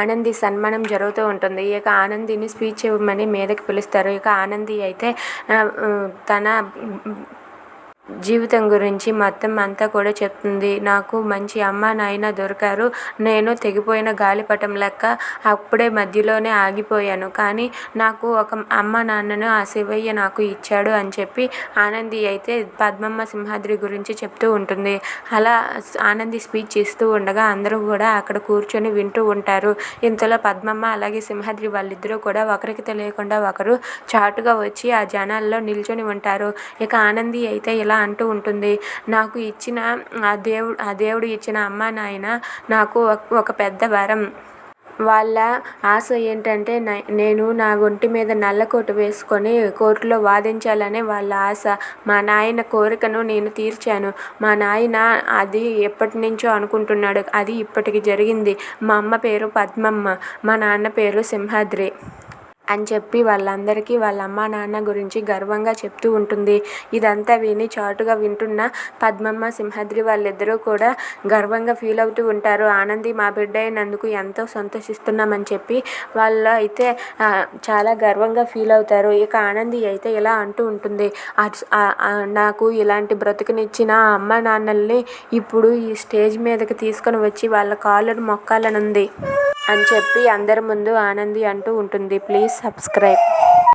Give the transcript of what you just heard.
ఆనంది సన్మానం జరుగుతూ ఉంటుంది. ఇక ఆనందిని స్పీచ్ ఇవ్వమని మీదకి పిలుస్తారు. ఇక ఆనంది అయితే తన జీవితం గురించి మొత్తం అంతా కూడా చెప్తుంది. నాకు మంచి అమ్మ నాయన దొరికారు. నేను తెగిపోయిన గాలిపటం లెక్క అప్పుడే మధ్యలోనే ఆగిపోయాను. కానీ నాకు ఒక అమ్మ నాన్నను ఆ శివయ్య నాకు ఇచ్చాడు అని చెప్పి ఆనంది అయితే పద్మమ్మ సింహాద్రి గురించి చెప్తూ ఉంటుంది. అలా ఆనంది స్పీచ్ ఇస్తూ ఉండగా అందరూ కూడా అక్కడ కూర్చొని వింటూ ఉంటారు. ఇంతలో పద్మమ్మ అలాగే సింహాద్రి వాళ్ళిద్దరూ కూడా ఒకరికి తెలియకుండా ఒకరు చాటుగా వచ్చి ఆ జనాల్లో నిల్చొని ఉంటారు. ఇక ఆనంది అయితే ఇలా అంటూ ఉంటుంది. నాకు ఇచ్చిన ఆ దేవుడు ఆ దేవుడు ఇచ్చిన అమ్మ నాయన నాకు ఒక- పెద్ద వరం. వాళ్ళ ఆశ ఏంటంటే నేను నా ఒంటి మీద నల్లకోటు వేసుకొని కోర్టులో వాదించాలనే వాళ్ళ ఆశ. మా నాయన కోరికను నేను తీర్చాను. మా నాయన అది ఎప్పటి నుంచో అనుకుంటున్నాడు. అది ఇప్పటికి జరిగింది. మా అమ్మ పేరు పద్మమ్మ. మా నాన్న పేరు సింహాద్రి. అని చెప్పి వాళ్ళందరికీ వాళ్ళ అమ్మా నాన్న గురించి గర్వంగా చెప్తూ ఉంటుంది. ఇదంతా విని చాటుగా వింటున్న పద్మమ్మ సింహాద్రి వాళ్ళిద్దరూ కూడా గర్వంగా ఫీల్ అవుతూ ఉంటారు. ఆనంది మా బిడ్డ అయినందుకు ఎంతో సంతోషిస్తున్నామని చెప్పి వాళ్ళు అయితే చాలా గర్వంగా ఫీల్ అవుతారు. ఇక ఆనంది అయితే ఇలా అంటూ ఉంటుంది. నాకు ఇలాంటి బ్రతుకునిచ్చిన అమ్మ నాన్నల్ని ఇప్పుడు ఈ స్టేజ్ మీదకి తీసుకొని వచ్చి వాళ్ళ కాళ్ళను మొక్కాలనుంది. అని చెప్పి అందరి ముందు ఆనంది అంటూ ఉంటుంది. Please subscribe.